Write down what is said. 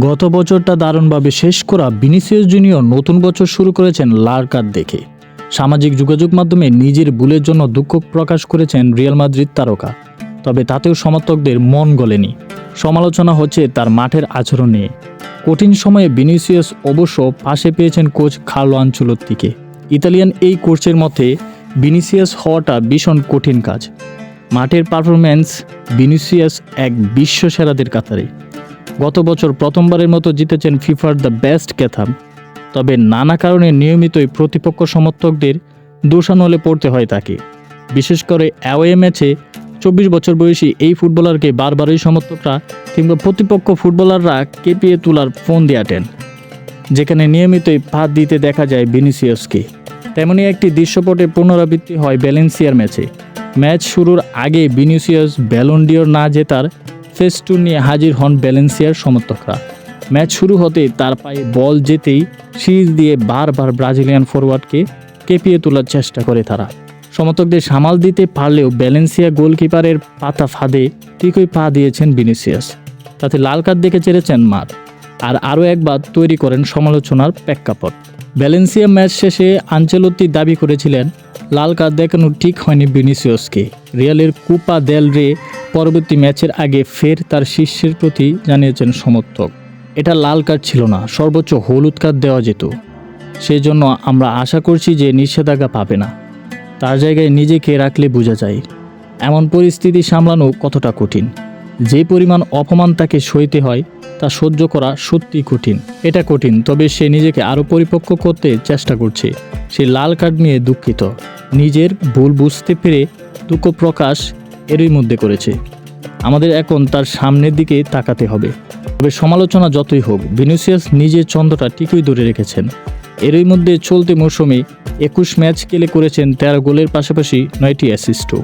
গত বছরটা দারুণভাবে শেষ করা ভিনিসিয়াস জুনিয়র নতুন বছর শুরু করেছেন লাল কার্ড দেখে। সামাজিক যোগাযোগ মাধ্যমে নিজের ভুলের জন্য দুঃখ প্রকাশ করেছেন রিয়াল মাদ্রিদ তারকা। তবে তাতেও সমর্থকদের মন গলেনি। সমালোচনা হচ্ছে তার মাঠের আচরণ নিয়ে। কঠিন সময়ে ভিনিসিয়াস অবশ্য পাশে পেয়েছেন কোচ খার্লো আঞ্চলত্তিকে। ইতালিয়ান এই কোচের মতে, ভিনিসিয়াস হওয়াটা ভীষণ কঠিন কাজ। মাঠের পারফরম্যান্স ভিনিসিয়াস এক বিশ্ব সেরাদের কাতারে। গত বছর প্রথমবারের মতো জিতেছেন ফিফার দ্য বেস্ট ক্যাথাম। তবে নানা কারণে নিয়মিতই প্রতিপক্ষ সমর্থকদের দোষানলে পড়তে হয় তাকে। বিশেষ করে অ্যাওয়ে ম্যাচে চব্বিশ বছর বয়সী এই ফুটবলারকে বারবারই সমর্থকরা কিংবা প্রতিপক্ষ ফুটবলাররা কেঁপিয়ে তোলার ফোন দেয়াটেন যেখানে নিয়মিতই পা দিতে দেখা যায় ভিনিসিয়াসকে। তেমনি একটি দৃশ্যপটে পুনরাবৃত্তি হয় ব্যালেন্সিয়ার ম্যাচে। ম্যাচ শুরুর আগে ভিনিসিয়াস ব্যালন্ডিওর না জেতার ফেস্টুন নিয়ে হাজির হন ব্যালেন্সিয়ার সমর্থকরা। ম্যাচ শুরু হতেই তার পায়ে বল যেতেই সিরিজ দিয়ে বারবার ব্রাজিলিয়ান ফরওয়ার্ডকে কেঁপিয়ে তোলার চেষ্টা করে তারা। সমর্থকদের সামাল দিতে পারলেও ব্যালেন্সিয়া গোলকিপারের পাতা ফাঁদে ঠিকই পা দিয়েছেন ভিনিসিয়াস। তাতে লাল কার্ড দেখে চেড়েছেন মার। আর আরও একবার তৈরি করেন সমালোচনার প্রেক্ষাপট। ব্যালেন্সিয়া ম্যাচ শেষে আঞ্চলত্তি দাবি করেছিলেন, লাল কার্ড দেখানো ঠিক হয়নি ভিনিসিয়াসকে। রিয়ালের কুপা দেল রে পরবর্তী ম্যাচের আগে ফের তার শিষ্যের প্রতি জানিয়েছেন সমর্থক। এটা লাল কার্ড ছিল না, সর্বোচ্চ হলুদ কার্ড দেওয়া যেত। সেই জন্য আমরা আশা করছি যে নিষেধাজ্ঞা পাবে না। তার জায়গায় নিজেকে রাখলে বোঝা যায়। এমন পরিস্থিতি সামলানো কতটা কঠিন? যে পরিমাণ অপমান তাকে সইতে হয়, তা সহ্য করা সত্যি কঠিন। এটা কঠিন, তবে সে নিজেকে আরও পরিপক্ক করতে চেষ্টা করছে। সে লাল কার্ড নিয়ে দুঃখিত। নিজের ভুল বুঝতে পেরে দুঃখ প্রকাশ এরই মধ্যে করেছে। আমাদের এখন তার সামনের দিকে তাকাতে হবে। তবে সমালোচনা যতই হোক, ভিনিসিয়াস নিজের ছন্দটা ঠিকই ধরে রেখেছেন। এরই মধ্যে চলতি মৌসুমে একুশ ম্যাচ খেলে করেছেন তেরো গোলের পাশাপাশি নয়টি অ্যাসিস্টও।